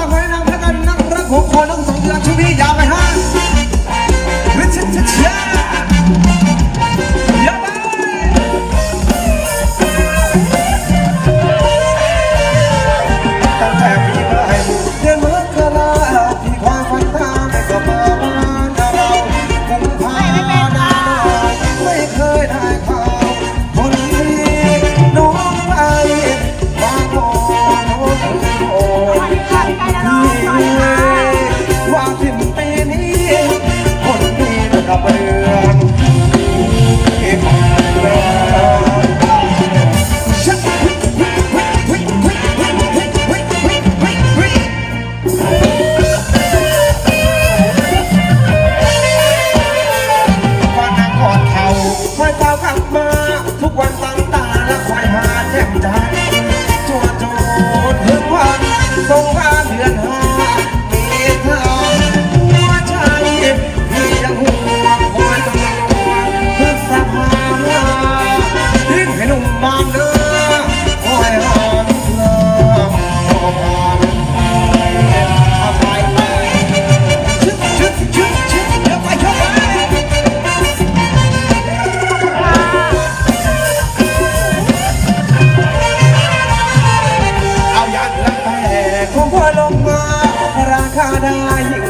ากไว้นำพระกันนักรักของคอนั่งสองเดือนชีวิตยาว คาได้ยิ่ง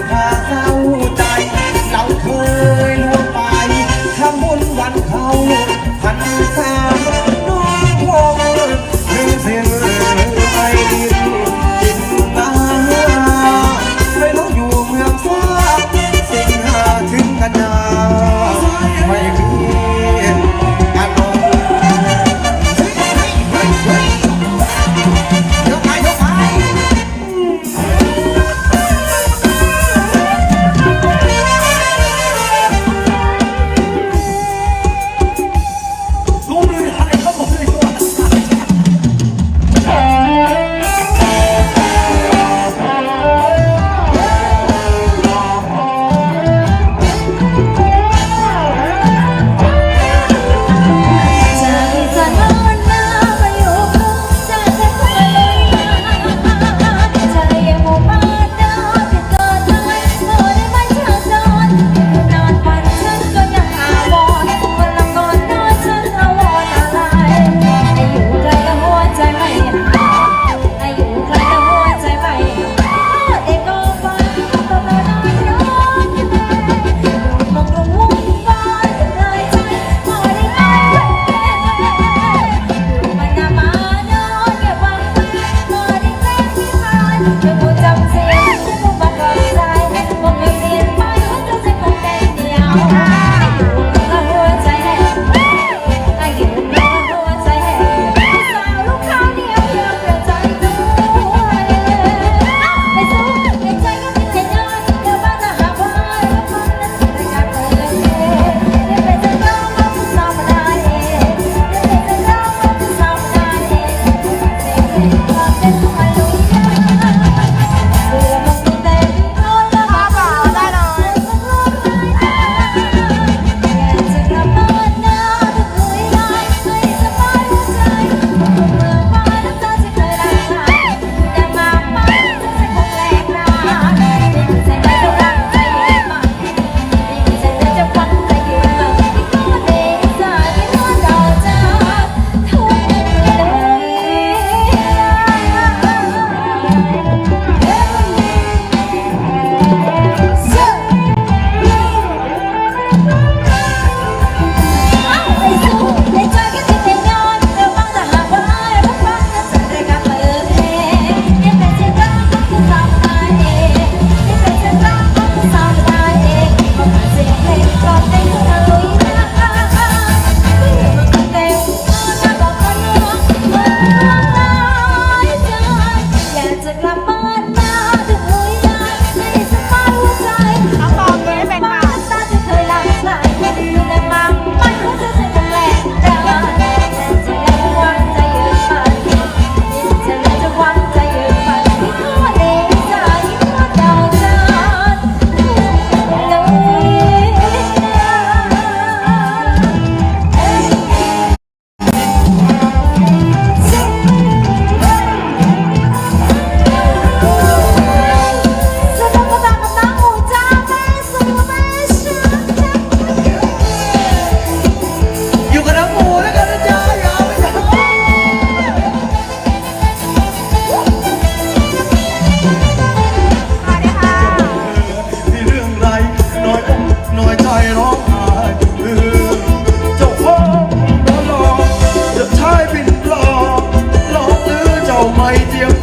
alma e de.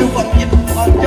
ดูความเจ็บความใจ